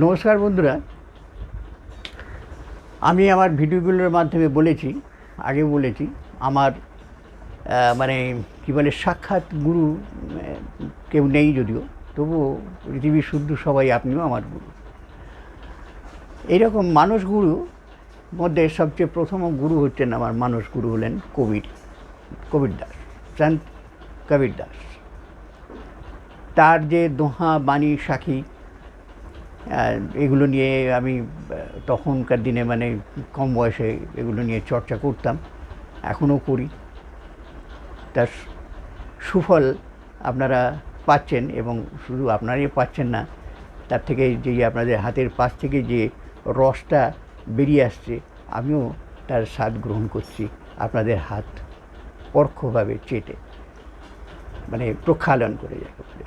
নমস্কার বন্ধুরা। আমি আমার ভিডিওগুলোর মাধ্যমে বলেছি আগে বলেছি, আমার মানে কী বলে, সাক্ষাৎ গুরু কেউ নেই যদিও, তবুও পৃথিবীর শুদ্ধ সবাই আপনিও আমার গুরু। এইরকম মানস গুরু মধ্যে সবচেয়ে প্রথম গুরু হচ্ছেন আমার মানস গুরু হলেন কবির কবির দাস চাঁদ কবির দাস। তার যে দোহা বাণী আর এগুলো নিয়ে আমি তখনকার দিনে মানে কম বয়সে এগুলো নিয়ে চর্চা করতাম, এখনও করি। তার সুফল আপনারা পাচ্ছেন এবং শুধু আপনারাই পাচ্ছেন না, তার থেকে যে আপনাদের হাতের পাশ থেকে যে রসটা বেরিয়ে আসছে, আমিও তার স্বাদ গ্রহণ করছি আপনাদের হাত পরোক্ষভাবে চেটে মানে প্রক্ষালন করে যাকে বলে।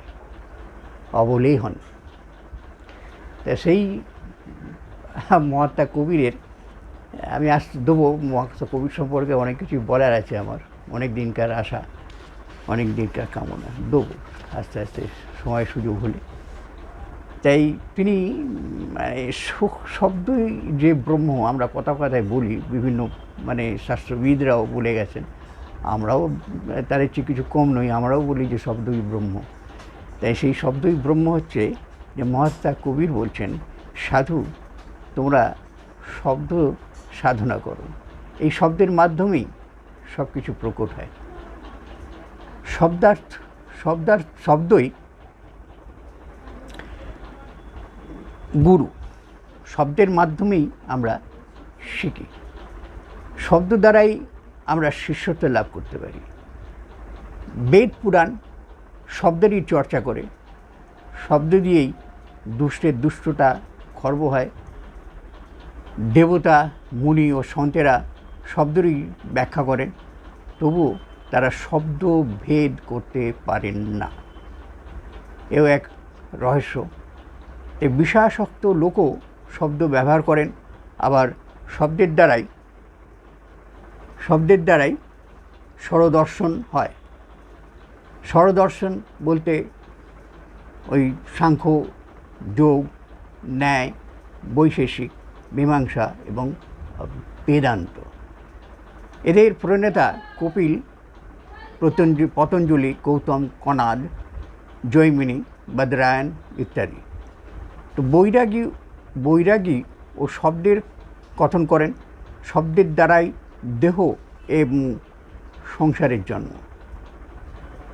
অবলেই হন সেই মহাত্মা কবিরের, আমি আস, দেবো মহাত্মা কবির সম্পর্কে অনেক কিছু বলার আছে আমার। অনেক দিনকার আশা, অনেক দিনকার কামনা, দেবো আস্তে আস্তে সময় সুযোগ হলে। তাই তিনি মানে সুখ, শব্দই যে ব্রহ্ম আমরা কথা কথায় বলি, বিভিন্ন মানে শাস্ত্রবিদরাও বলে গেছেন, আমরাও তার চেয়ে কিছু কম নই, আমরাও বলি যে শব্দই ব্রহ্ম। তাই সেই শব্দই ব্রহ্ম হচ্ছে যে মহাত্মা কবির বলছেন, সাধু, তোমরা শব্দ সাধনা করো। এই শব্দের মাধ্যমেই সব কিছু প্রকট হয়। শব্দার্থ শব্দার্থ শব্দই গুরু। শব্দের মাধ্যমেই আমরা শিখি। শব্দ দ্বারাই আমরা শিষ্যত্ব লাভ করতে পারি। বেদ পুরাণ শব্দেরই চর্চা করে, শব্দ দিয়েই দুষ্টের দুষ্টতা খর্ব হয়। দেবতা, মুনি ও সন্তেরা শব্দেরই ব্যাখ্যা করেন তবুও তারা শব্দ ভেদ করতে পারেন না। এও এক রহস্য। এই বিষাসক্ত লোকও শব্দ ব্যবহার করেন, আবার শব্দের দ্বারাই শব্দের দ্বারাই স্বরদর্শন হয়। স্বরদর্শন বলতে ওই সাংখ্য যোগ, ন্যায়, বৈশেষিক, মীমাংসা এবং বেদান্ত। এদের প্রণেতা কপিল পতঞ্জ পতঞ্জলি, গৌতম, কনাদ, জৈমিনী বদ্রায়ণ ইত্যাদি। তো বৈরাগী বৈরাগী ও শব্দের কথন করেন। শব্দের দ্বারাই দেহ এবং সংসারের জন্ম।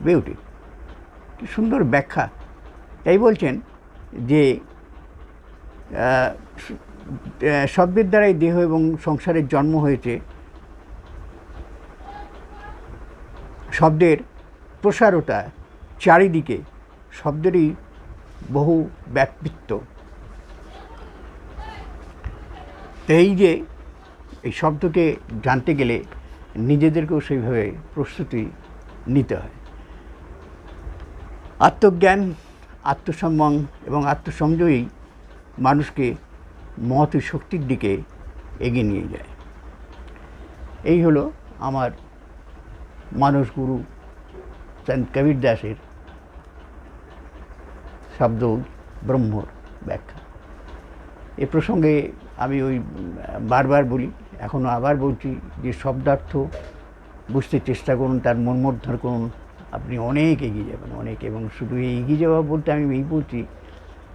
বিউটি, কি সুন্দর ব্যাখ্যা। তাই বলছেন যে শব্দের দ্বারাই দেহ এবং সংসারের জন্ম হয়েছে, শব্দের প্রসারতা চারিদিকে শব্দেরই বহু ব্যাপৃত্ব এই যে, এই শব্দকে জানতে গেলে নিজেদেরকেও সেইভাবে প্রস্তুতি নিতে হয়। আত্মজ্ঞান আত্মসম্মান এবং আত্মসংযমই মানুষকে মহৎ শক্তির দিকে এগিয়ে নিয়ে যায়। এই হলো আমার মানস গুরু সন্ত কবির দাসের শব্দ ব্রহ্মর ব্যাখ্যা। এ প্রসঙ্গে আমি ওই বারবার বলি এখনও আবার বলছি যে শব্দার্থ বুঝতে চেষ্টা করুন, তার মর্মোদ্ধার করুন আপনি অনেক এগিয়ে যাবেন, অনেক, এবং শুধু এগিয়ে যাওয়া বলতে আমি এই বলছি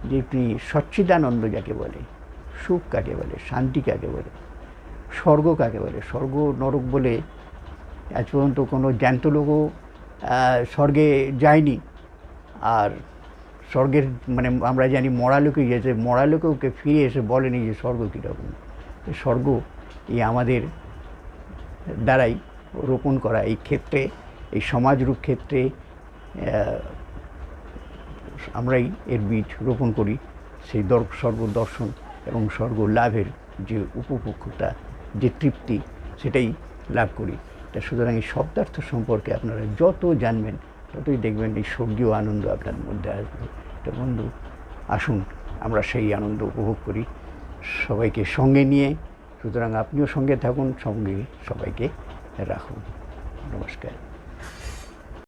যে আপনি সচ্চিদানন্দ যাকে বলে, সুখ কাকে বলে, শান্তি কাকে বলে, স্বর্গ কাকে বলে, স্বর্গ নরক বলে আজ পর্যন্ত কোনো জ্যান্ত লোকও স্বর্গে যায়নি। আর স্বর্গের মানে আমরা জানি মরা লোকে গেছে, মরা লোকেও ফিরে এসে বলেনি যে স্বর্গ কীরকম। স্বর্গ এই আমাদের দ্বারাই রোপণ করা এই ক্ষেত্রে এই সমাজরূপ ক্ষেত্রে আমরাই এর বীজ রোপণ করি। সেই স্বর্গ দর্শন এবং স্বর্গ লাভের যে উপভোক্তা, যে তৃপ্তি, সেটাই লাভ করি। তা সুতরাং এই শব্দার্থ সম্পর্কে আপনারা যত জানবেন, ততই দেখবেন এই স্বর্গীয় আনন্দ আপনার মধ্যে আসবে। তো বন্ধু, আসুন আমরা সেই আনন্দ উপভোগ করি। সবাইকে সঙ্গে নিয়ে, সুতরাং আপনিও সঙ্গে থাকুন, সঙ্গে সবাইকে রাখুন। নমস্কার।